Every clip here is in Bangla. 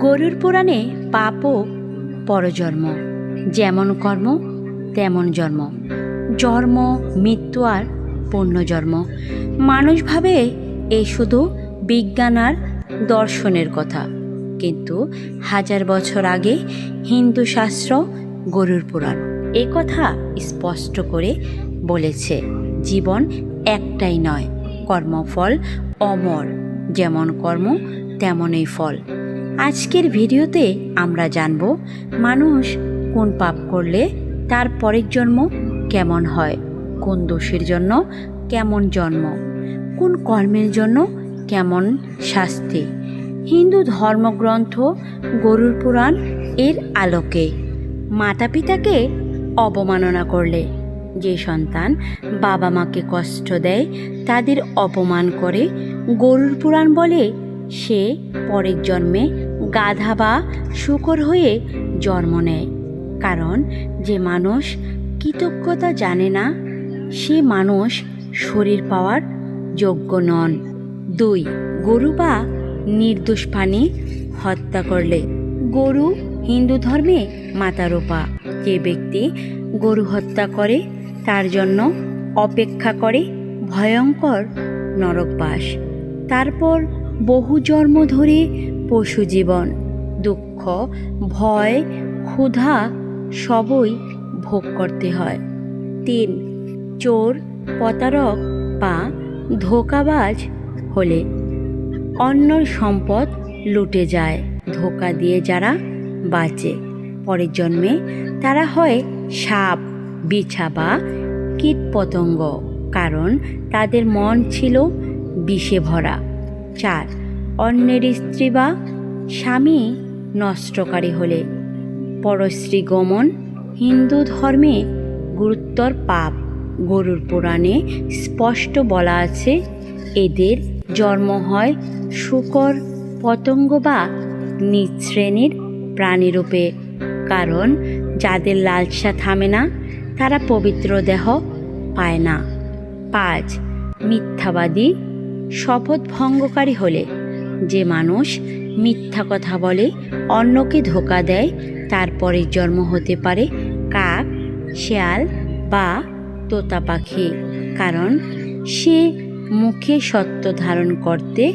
গরুর পুরাণে পাপ ও পরজন্ম। যেমন কর্ম, তেমন জন্ম। জন্ম, মৃত্যু আর পুণ্যজন্ম। মানুষ ভাবে এই শুধু বিজ্ঞান আর দর্শনের কথা। কিন্তু হাজার বছর আগে হিন্দু শাস্ত্র গরুর পুরাণ এ কথা স্পষ্ট করে বলেছে, জীবন একটাই নয়, কর্মফল অমর। যেমন কর্ম, তেমনই ফল। আজকের ভিডিওতে আমরা জানব মানুষ কোন পাপ করলে তার পরের জন্ম কেমন হয়, কোন দোষের জন্য কেমন জন্ম, কোন কর্মের জন্য কেমন শাস্তি। হিন্দু ধর্মগ্রন্থ গরুর পুরাণ এর আলোকে মাতা পিতাকে অবমাননা করলে যে সন্তান বাবা মাকে কষ্ট দেয়, তাদের অপমান করে গরুর পুরাণ বলে সে পরের জন্মে গাধা বা শুকর হয়ে জন্ম নেয়। কারণ যে মানুষ কৃতজ্ঞতা জানে না, সে মানুষ শরীর পাওয়ার যোগ্য নন। দুই, গরু বা নির্দোষ প্রাণী হত্যা করলে। গরু হিন্দু ধর্মে মাতারোপা যে ব্যক্তি গরু হত্যা করে, তার জন্য অপেক্ষা করে ভয়ঙ্কর নরকবাস। তারপর বহু জন্ম ধরে পশু জীবন দুঃখ, ভয়, ক্ষুধা সবই ভোগ করতে হয়। তিন, চোর, প্রতারক বা ধোকাবাজ হলে অন্যর সম্পদ লুটে যায়, ধোকা দিয়ে যারা বাঁচে। পরের জন্মে তারা হয় সাপ, বিছা বা কীটপতঙ্গ, কারণ তাদের মন ছিল বিষে ভরা। চার অন্যের স্ত্রী বা স্বামী নষ্টকারী হলে। পরশ্রী গমন হিন্দু ধর্মে গুরুত্বর পাপ। গরুর পুরাণে স্পষ্ট বলা আছে, এদের জন্ম হয় শুকর, পতঙ্গ বা নিজ শ্রেণির প্রাণীরূপে। কারণ যাদের লালসা থামে না, তারা পবিত্র দেহ পায় না। পাঁচ, মিথ্যাবাদী শপথ ভঙ্গকারী হলে। যে মানুষ মিথ্যা কথা বলে, অন্যকে ধোকা দেয় তারপরের জন্ম হতে পারে কাক, শেয়াল বা তোতা পাখি। কারণ সে মুখে সত্য ধারণ করতে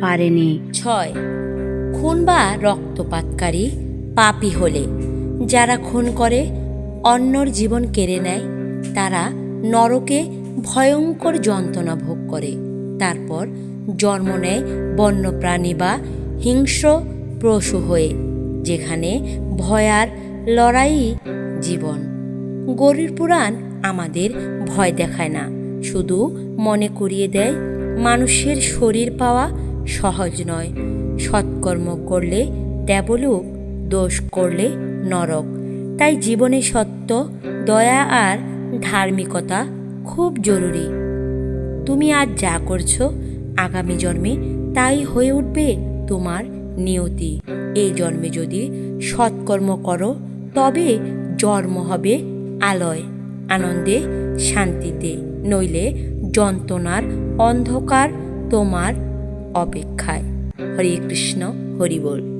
পারেনি। ছয়, খুন বা রক্তপাতকারী পাপি হলে, যারা খুন করে, অন্যর জীবন কেড়ে নেয়, তারা নরকে ভয়ঙ্কর যন্ত্রণা ভোগ করে। তারপর জন্ম নেয় বন্যপ্রাণী বা হিংস্র পশু হয়ে, যেখানে ভয়ার লড়াই জীবন। গরুর পুরাণ আমাদের ভয় দেখায় না, শুধু মনে করিয়ে দেয় মানুষের শরীর পাওয়া সহজ নয়। সৎকর্ম করলে দেবলোক, দোষ করলে নরক। তাই জীবনে সত্য, দয়া আর ধার্মিকতা খুব জরুরি। তুমি আজ যা করছ আগামী জন্মে তাই হয়ে উঠবে তোমার নিয়তি। এই জন্মে যদি সৎকর্ম করো, তবে জন্ম হবে আলয়, আনন্দে, শান্তিতে। নইলে যন্ত্রণার অন্ধকার তোমার অপেক্ষায়। হরে কৃষ্ণ, হরি বল।